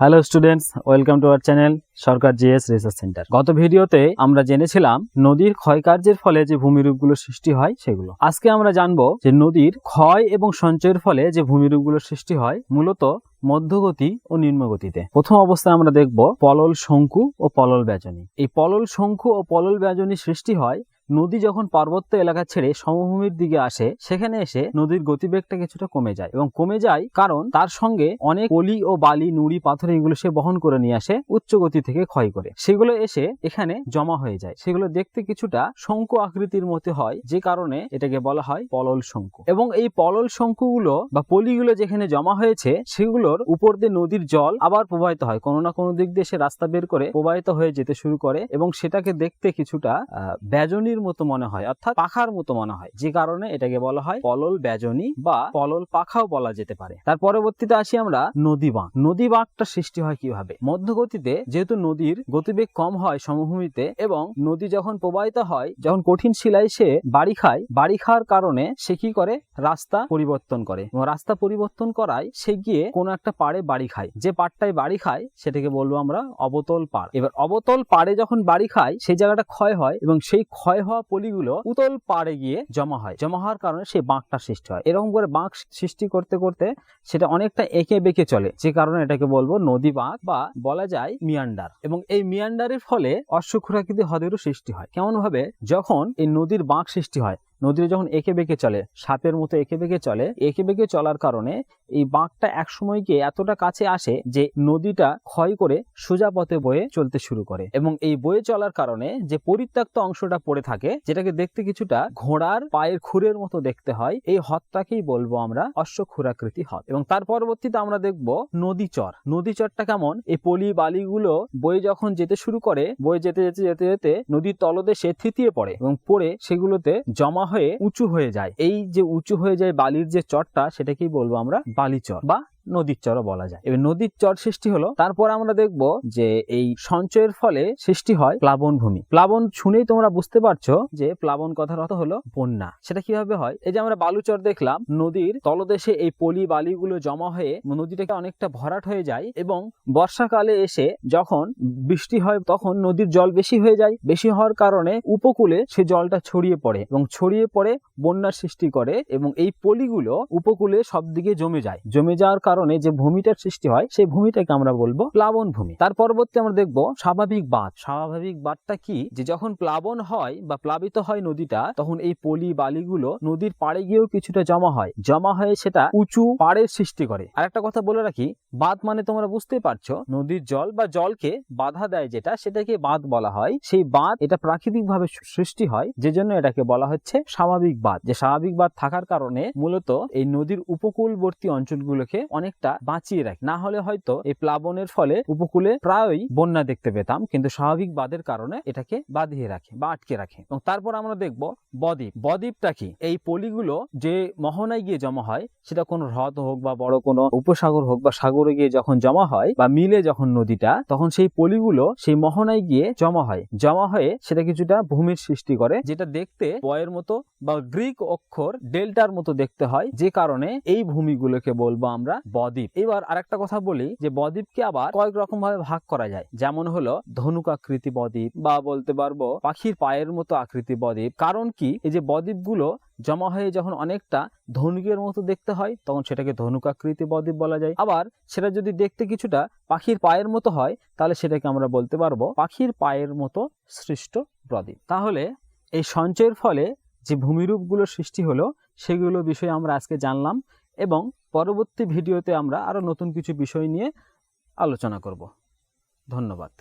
Hello students welcome to our channel Sarkar G S research centre গত ভিডিওতে আমরা জেনেছিলাম নদীর ক্ষয়কার্যের ফলে যে ভূমিরূপগুলো সৃষ্টি হয় সেগুলো। আজকে আমরা জানব যে নদীর ক্ষয় এবং সঞ্চয়ের ফলে যে ভূমিরূপগুলো সৃষ্টি হয় মূলত মধ্যগতি ও নিম্নগতিতে। প্রথম অবস্থায় আমরা দেখব পলল শঙ্কু ও পলল ব্যাজনী। এই পলল শঙ্কু ও পলল ব্যাজনী সৃষ্টি হয় নদী যখন পার্বত্য এলাকা ছেড়ে সমভূমির দিকে আসে সেখানে এসে নদীর গতিবেগটা কিছুটা কমে যায় এবং কমে যায় কারণ তার সঙ্গে অনেক পলি ও বালি নুড়ি পাথর এগুলো সে বহন করে নিয়ে আসে উচ্চ গতি থেকে ক্ষয় করে। সেগুলো এসে এখানে জমা হয়ে যায়। সেগুলো দেখতে কিছুটা শঙ্কু আকৃতির মতো হয় যে কারণে এটাকে বলা হয় পলল শঙ্কু। এবং এই পলল শঙ্কুগুলো বা পলিগুলো যেখানে জমা হয়েছে সেগুলোর উপর দিয়ে নদীর জল আবার প্রবাহিত হয়। কোনো না কোনো দিক দিয়ে সে রাস্তা বের করে প্রবাহিত হয়ে যেতে শুরু করে এবং সেটাকে দেখতে কিছুটা আহ, ব্যাজনীর মতো মনে হয়, অর্থাৎ পাখার মতো মনে হয়। যে কারণে এটাকে বলা হয় পলল ব্যাজনী বা পলল পাখাও বলা যেতে পারে। তার পরবর্তীতে আসি আমরা নদী বাঁক নদী বাঁকটা সৃষ্টি হয় কীভাবে? মধ্যগতিতে যেহেতু নদীর গতিবেগ কম হয় সমভূমিতে এবং নদী যখন প্রবাহিত হয়, যখন কঠিন শিলায় সে বাড়ি খায়, বাড়ি খাওয়ার কারণে সে কি করে? রাস্তা পরিবর্তন করে। এবং রাস্তা পরিবর্তন করায় সে গিয়ে কোনো একটা পাড়ে বাড়ি খায়। যে পাড়টায় বাড়ি খায়, সেটাকে বলব আমরা অবতল পাড়। এবার অবতল পাড়ে যখন বাড়ি খায়, সেই জায়গাটা ক্ষয় হয় এবং সেই ক্ষয় হওয়া পলিগুলো উতল পাড়ে গিয়ে জমা হয়। জমা হওয়ার কারণে সেই বাঁকটা সৃষ্টি হয়। এরকম করে বাঁক সৃষ্টি করতে করতে সেটা অনেকটা এঁকে বেঁকে চলে। যে কারণে এটাকে বলব নদী বাঁক বা বলা যায় মিয়ান্ডার। এবং এই মিয়ান্ডারের ফলে অশ্বক্ষুরাকৃতি হ্রদেরও সৃষ্টি হয়। কেমন ভাবে যখন এই নদীর বাঁক সৃষ্টি হয় নদীর যখন এঁকে বেঁকে চলে, সাপের মতো এঁকে বেঁকে চলে, এঁকে বেঁকে চলার কারণে এই বাঁকটা একসময় গিয়ে এতটা কাছে আসে যে নদীটা ক্ষয় করে সোজা পথে বয়ে চলতে শুরু করে এবং এই বয়ে চলার কারণে যে পরিত্যক্ত অংশটা পড়ে থাকে, যেটাকে দেখতে কিছুটা ঘোড়ার পায়ের খুরের মতো দেখতে হয়, এই হ্রদটাকেই বলব আমরা অশ্বক্ষুরাকৃতি হ্রদ এবং তার পরবর্তীতে আমরা দেখব নদী চরটা কেমন? এই পলি বালিগুলো বয়ে যখন যেতে শুরু করে, বয়ে যেতে যেতে যেতে যেতে নদীর তলদেশে থিতিয়ে পড়ে এবং পড়ে সেগুলোতে জমা হয়ে উঁচু হয়ে যায়। এই যে উঁচু হয়ে যায় বালির যে চরটা, সেটাকেই বলব আমরা বালিচর বা নদীর চরও বলা যায়। এবার নদীর চর সৃষ্টি হলো, তারপর আমরা দেখব যে এই সঞ্চয়ের ফলে সৃষ্টি হয় প্লাবন ভূমি। প্লাবন শুনেই তোমরা বুঝতে পারছ যে প্লাবন কথার অর্থ হলো বন্যা। সেটা কীভাবে হয়? এই যে আমরা বালুচর দেখলাম, নদীর তলদেশে এই পলি বালিগুলো জমা হয়ে নদীটাকে অনেকটা ভরাট হয়ে যায় এবং বর্ষাকালে এসে যখন বৃষ্টি হয়, তখন নদীর জল বেশি হয়ে যায়। বেশি হওয়ার কারণে উপকূলে সে জলটা ছড়িয়ে পড়ে এবং ছড়িয়ে পড়ে বন্যার সৃষ্টি করে এবং এই পলিগুলো উপকূলে সব দিকে জমে যায়। জমে যাওয়ার কারণে যে ভূমিটার সৃষ্টি হয়, সেই ভূমিটাকে আমরা বলব প্লাবন ভূমি। তার পরবর্তী আমরা দেখব স্বাভাবিক বাঁধ। স্বাভাবিক বাঁধটা কি? যে যখন প্লাবন হয় বা প্লাবিত হয় নদীটা, তখন এই পলি বালিগুলো নদীর পাড়ে গিয়েও কিছুটা জমা হয়। জমা হয়ে সেটা উঁচু পাড়ের সৃষ্টি করে। আর একটা কথা বলে রাখি, বাঁধ মানে তোমরা বুঝতেই পারছ, নদীর জল বা জলকে বাধা দেয় যেটা, সেটাকে বাঁধ বলা হয়। সেই বাঁধ এটা প্রাকৃতিকভাবে সৃষ্টি হয় যে জন্য এটাকে বলা হচ্ছে স্বাভাবিক বাঁধ। যে স্বাভাবিক বাঁধ থাকার কারণে মূলত এই নদীর উপকূলবর্তী অঞ্চলগুলোকে অনেকটা বাঁচিয়ে রাখে। না হলে হয়তো এই প্লাবনের ফলে উপকূলে প্রায়ই বন্যা দেখতে পেতাম, কিন্তু স্বাভাবিক বাঁধের কারণে এটাকে বাঁধিয়ে রাখে বা আটকে রাখে। এবং তারপর আমরা দেখব বদ্বীপ। বদ্বীপটা কি? এই পলিগুলো যে মোহনায় গিয়ে জমা হয়, সেটা কোনো হ্রদ হোক বা বড় কোনো উপসাগর হোক বা সাগরে গিয়ে যখন জমা হয় বা মিলে যখন নদীটা, তখন সেই পলিগুলো সেই মোহনায় গিয়ে জমা হয়। জমা হয়ে সেটা কিছুটা ভূমির সৃষ্টি করে, যেটা দেখতে বয়ের মতো বা গ্রিক অক্ষর ডেল্টার মতো দেখতে হয়। যে কারণে এই ভূমিগুলোকে বলব আমরা বদ্বীপ। এবার আরেকটা কথা বলি যে বদ্বীপকে আবার কয়েক রকম ভাবে ভাগ করা যায়। যেমন হলো ধনুক আকৃতি বদ্বীপ বা বলতে পারব পাখির পায়ের মতো আকৃতি বদ্বীপ। কারণ কি? এই যে বদ্বীপগুলো জমা হয়ে যখন অনেকটা ধনুকের মতো দেখতে হয়, তখন সেটাকে ধনুকাকৃতি বদ্বীপ বলা যায়। আবার সেটা যদি দেখতে কিছুটা পাখির পায়ের মতো হয়, তাহলে সেটাকে আমরা বলতে পারব পাখির পায়ের মতো সৃষ্ট প্রদীপ তাহলে এই সঞ্চয়ের ফলে যে ভূমিরূপগুলো সৃষ্টি হলো, সেগুলো বিষয়ে আমরা আজকে জানলাম। এবং পরবর্তী ভিডিওতে আমরা আরও নতুন কিছু বিষয় নিয়ে আলোচনা করব। ধন্যবাদ।